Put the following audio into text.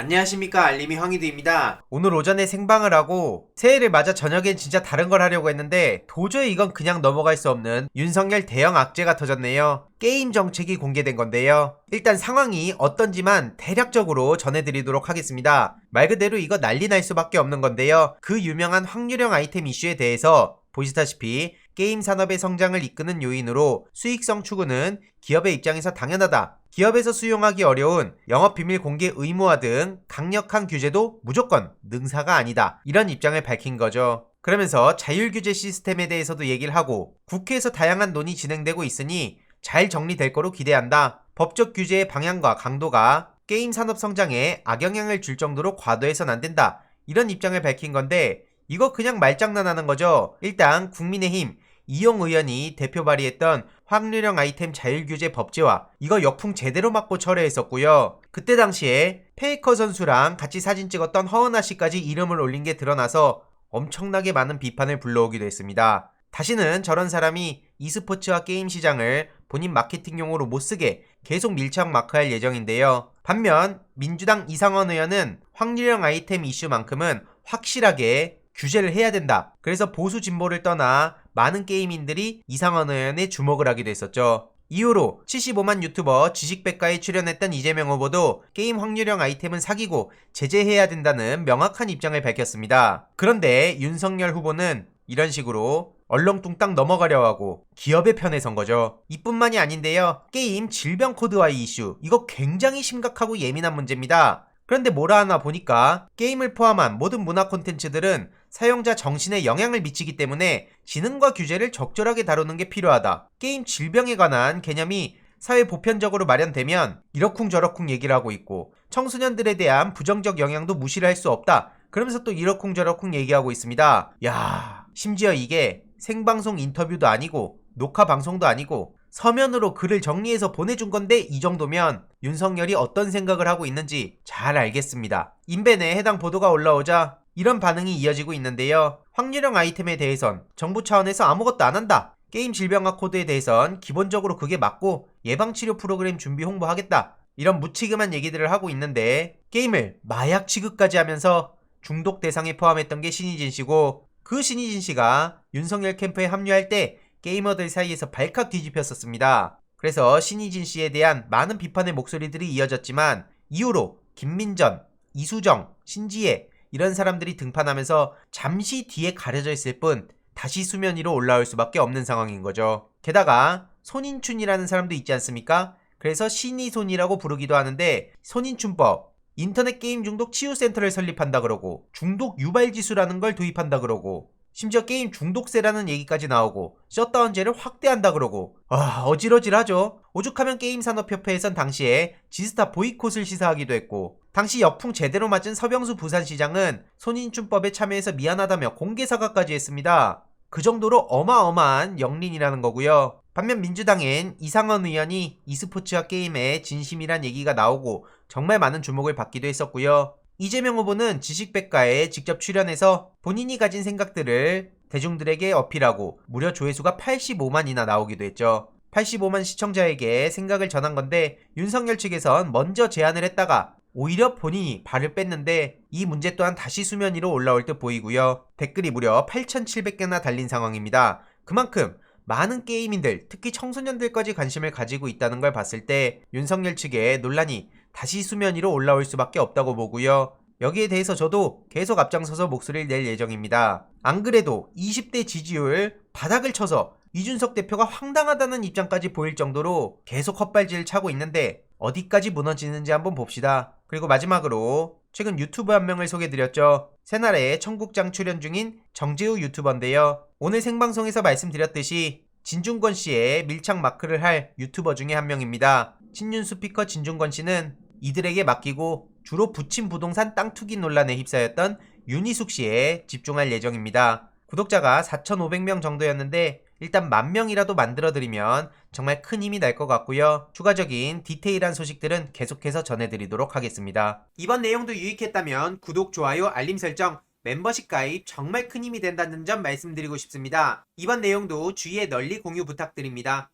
안녕하십니까 알림이 황희두입니다. 오늘 오전에 생방을 하고 새해를 맞아 저녁엔 진짜 다른 걸 하려고 했는데 도저히 이건 그냥 넘어갈 수 없는 윤석열 대형 악재가 터졌네요. 게임 정책이 공개된 건데요. 일단 상황이 어떤지만 대략적으로 전해드리도록 하겠습니다. 말 그대로 이거 난리 날 수밖에 없는 건데요. 그 유명한 확률형 아이템 이슈에 대해서 보시다시피 게임 산업의 성장을 이끄는 요인으로 수익성 추구는 기업의 입장에서 당연하다. 기업에서 수용하기 어려운 영업 비밀 공개 의무화 등 강력한 규제도 무조건 능사가 아니다. 이런 입장을 밝힌 거죠. 그러면서 자율 규제 시스템에 대해서도 얘기를 하고 국회에서 다양한 논의 진행되고 있으니 잘 정리될 거로 기대한다. 법적 규제의 방향과 강도가 게임 산업 성장에 악영향을 줄 정도로 과도해선 안 된다. 이런 입장을 밝힌 건데 이거 그냥 말장난하는 거죠. 일단 국민의힘 이용 의원이 대표 발의했던 확률형 아이템 자율규제 법제화 이거 역풍 제대로 맞고 철회했었고요. 그때 당시에 페이커 선수랑 같이 사진 찍었던 허은아 씨까지 이름을 올린 게 드러나서 엄청나게 많은 비판을 불러오기도 했습니다. 다시는 저런 사람이 e스포츠와 게임 시장을 본인 마케팅용으로 못 쓰게 계속 밀착 마크할 예정인데요. 반면 민주당 이상원 의원은 확률형 아이템 이슈만큼은 확실하게 규제를 해야 된다. 그래서 보수 진보를 떠나 많은 게이민들이 이상원 의원에 주목을 하기도 했었죠. 이후로 75만 유튜버 지식백과에 출연했던 이재명 후보도 게임 확률형 아이템은 사기고 제재해야 된다는 명확한 입장을 밝혔습니다. 그런데 윤석열 후보는 이런 식으로 얼렁뚱땅 넘어가려 하고 기업의 편에 선 거죠. 이뿐만이 아닌데요. 게임 질병 코드와의 이슈. 이거 굉장히 심각하고 예민한 문제입니다. 그런데 뭐라 하나 보니까 게임을 포함한 모든 문화 콘텐츠들은 사용자 정신에 영향을 미치기 때문에 지능과 규제를 적절하게 다루는 게 필요하다. 게임 질병에 관한 개념이 사회 보편적으로 마련되면 이러쿵저러쿵 얘기를 하고 있고 청소년들에 대한 부정적 영향도 무시를 할 수 없다. 그러면서 또 이러쿵저러쿵 얘기하고 있습니다. 야, 심지어 이게 생방송 인터뷰도 아니고 녹화 방송도 아니고 서면으로 글을 정리해서 보내준 건데 이 정도면 윤석열이 어떤 생각을 하고 있는지 잘 알겠습니다. 인벤에 해당 보도가 올라오자 이런 반응이 이어지고 있는데요. 확률형 아이템에 대해선 정부 차원에서 아무것도 안 한다. 게임 질병화 코드에 대해선 기본적으로 그게 맞고 예방치료 프로그램 준비 홍보하겠다. 이런 무책임한 얘기들을 하고 있는데 게임을 마약 취급까지 하면서 중독 대상에 포함했던 게 신희진 씨고 그 신희진 씨가 윤석열 캠프에 합류할 때 게이머들 사이에서 발칵 뒤집혔었습니다. 그래서 신희진 씨에 대한 많은 비판의 목소리들이 이어졌지만 이후로 김민전, 이수정, 신지혜 이런 사람들이 등판하면서 잠시 뒤에 가려져 있을 뿐 다시 수면 위로 올라올 수밖에 없는 상황인 거죠. 게다가 손인춘이라는 사람도 있지 않습니까? 그래서 신이손이라고 부르기도 하는데 손인춘법 인터넷 게임 중독 치유 센터를 설립한다 그러고 중독 유발 지수라는 걸 도입한다 그러고 심지어 게임 중독세라는 얘기까지 나오고 셧다운제를 확대한다 그러고 아 어질어질하죠 오죽하면 게임산업협회에선 당시에 지스타 보이콧을 시사하기도 했고 당시 역풍 제대로 맞은 서병수 부산시장은 손인춘법에 참여해서 미안하다며 공개 사과까지 했습니다. 그 정도로 어마어마한 영린이라는 거고요. 반면 민주당엔 이상원 의원이 e스포츠와 게임에 진심이란 얘기가 나오고 정말 많은 주목을 받기도 했었고요. 이재명 후보는 지식백과에 직접 출연해서 본인이 가진 생각들을 대중들에게 어필하고 무려 조회수가 85만이나 나오기도 했죠. 85만 시청자에게 생각을 전한 건데 윤석열 측에선 먼저 제안을 했다가 오히려 본인이 발을 뺐는데 이 문제 또한 다시 수면 위로 올라올 듯 보이고요. 댓글이 무려 8,700개나 달린 상황입니다. 그만큼 많은 게이민들, 특히 청소년들까지 관심을 가지고 있다는 걸 봤을 때 윤석열 측의 논란이 다시 수면 위로 올라올 수밖에 없다고 보고요. 여기에 대해서 저도 계속 앞장서서 목소리를 낼 예정입니다. 안 그래도 20대 지지율 바닥을 쳐서 이준석 대표가 황당하다는 입장까지 보일 정도로 계속 헛발질을 차고 있는데 어디까지 무너지는지 한번 봅시다. 그리고 마지막으로 최근 유튜브 한 명을 소개드렸죠. 새날에 청국장 출연 중인 정재우 유튜버인데요. 오늘 생방송에서 말씀드렸듯이 진중권 씨의 밀착 마크를 할 유튜버 중에 한 명입니다. 친윤 스피커 진중권 씨는 이들에게 맡기고 주로 부친 부동산 땅 투기 논란에 휩싸였던 윤희숙 씨에 집중할 예정입니다. 구독자가 4,500명 정도였는데 일단 만 명이라도 만들어드리면 정말 큰 힘이 날 것 같고요. 추가적인 디테일한 소식들은 계속해서 전해드리도록 하겠습니다. 이번 내용도 유익했다면 구독, 좋아요, 알림 설정, 멤버십 가입 정말 큰 힘이 된다는 점 말씀드리고 싶습니다. 이번 내용도 주위에 널리 공유 부탁드립니다.